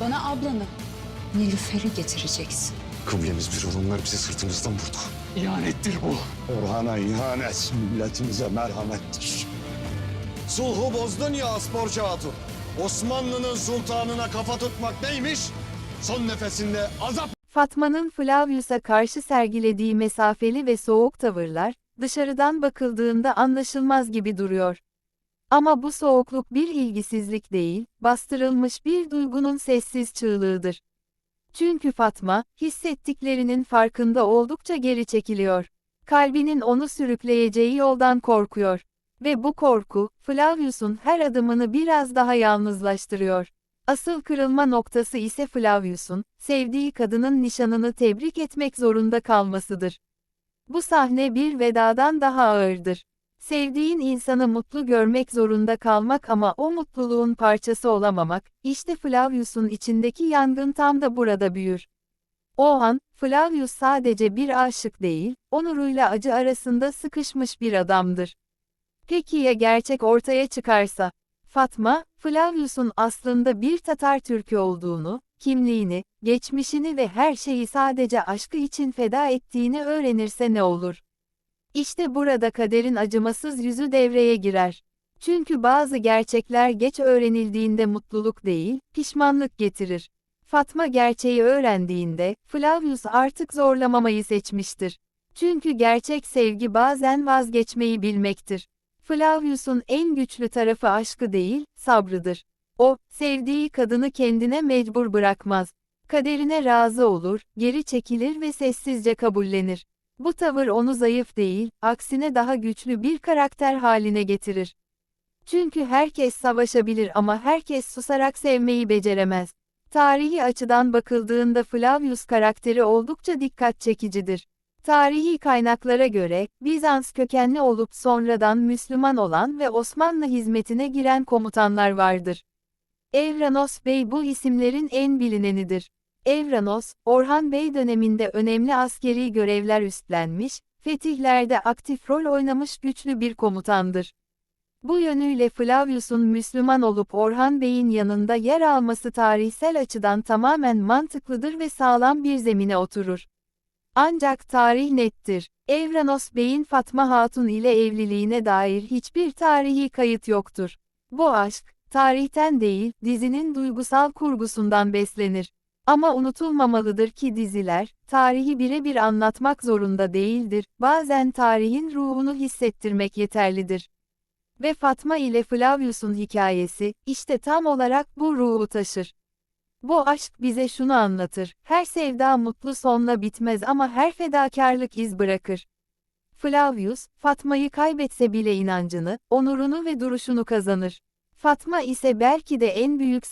Bana ablanı, Nilüfer'i getireceksin. Kıblemiz bir onlar bizi sırtımızdan vurdu. İhanettir bu. Orhan'a ihanet, milletimize merhamettir. Sulhu bozdun ya Asporcu Hatun. Osmanlı'nın sultanına kafa tutmak neymiş? Son nefesinde azap Fatma'nın Flavius'a karşı sergilediği mesafeli ve soğuk tavırlar, dışarıdan bakıldığında anlaşılmaz gibi duruyor. Ama bu soğukluk bir ilgisizlik değil, bastırılmış bir duygunun sessiz çığlığıdır. Çünkü Fatma, hissettiklerinin farkında oldukça geri çekiliyor. Kalbinin onu sürükleyeceği yoldan korkuyor. Ve bu korku, Flavius'un her adımını biraz daha yalnızlaştırıyor. Asıl kırılma noktası ise Flavius'un, sevdiği kadının nişanını tebrik etmek zorunda kalmasıdır. Bu sahne bir vedadan daha ağırdır. Sevdiğin insanı mutlu görmek zorunda kalmak ama o mutluluğun parçası olamamak, işte Flavius'un içindeki yangın tam da burada büyür. O an, Flavius sadece bir aşık değil, onuruyla acı arasında sıkışmış bir adamdır. Peki ya gerçek ortaya çıkarsa? Fatma, Flavius'un aslında bir Tatar Türk'ü olduğunu, kimliğini, geçmişini ve her şeyi sadece aşkı için feda ettiğini öğrenirse ne olur? İşte burada kaderin acımasız yüzü devreye girer. Çünkü bazı gerçekler geç öğrenildiğinde mutluluk değil, pişmanlık getirir. Fatma gerçeği öğrendiğinde, Flavius artık zorlamamayı seçmiştir. Çünkü gerçek sevgi bazen vazgeçmeyi bilmektir. Flavius'un en güçlü tarafı aşkı değil, sabrıdır. O, sevdiği kadını kendine mecbur bırakmaz. Kaderine razı olur, geri çekilir ve sessizce kabullenir. Bu tavır onu zayıf değil, aksine daha güçlü bir karakter haline getirir. Çünkü herkes savaşabilir ama herkes susarak sevmeyi beceremez. Tarihi açıdan bakıldığında Flavius karakteri oldukça dikkat çekicidir. Tarihi kaynaklara göre, Bizans kökenli olup sonradan Müslüman olan ve Osmanlı hizmetine giren komutanlar vardır. Evranos Bey bu isimlerin en bilinenidir. Evranos, Orhan Bey döneminde önemli askeri görevler üstlenmiş, fetihlerde aktif rol oynamış güçlü bir komutandır. Bu yönüyle Flavius'un Müslüman olup Orhan Bey'in yanında yer alması tarihsel açıdan tamamen mantıklıdır ve sağlam bir zemine oturur. Ancak tarih nettir. Evranos Bey'in Fatma Hatun ile evliliğine dair hiçbir tarihi kayıt yoktur. Bu aşk, tarihten değil, dizinin duygusal kurgusundan beslenir. Ama unutulmamalıdır ki diziler, tarihi birebir anlatmak zorunda değildir, bazen tarihin ruhunu hissettirmek yeterlidir. Ve Fatma ile Flavius'un hikayesi, işte tam olarak bu ruhu taşır. Bu aşk bize şunu anlatır, her sevda mutlu sonla bitmez ama her fedakarlık iz bırakır. Flavius, Fatma'yı kaybetse bile inancını, onurunu ve duruşunu kazanır. Fatma ise belki de en büyük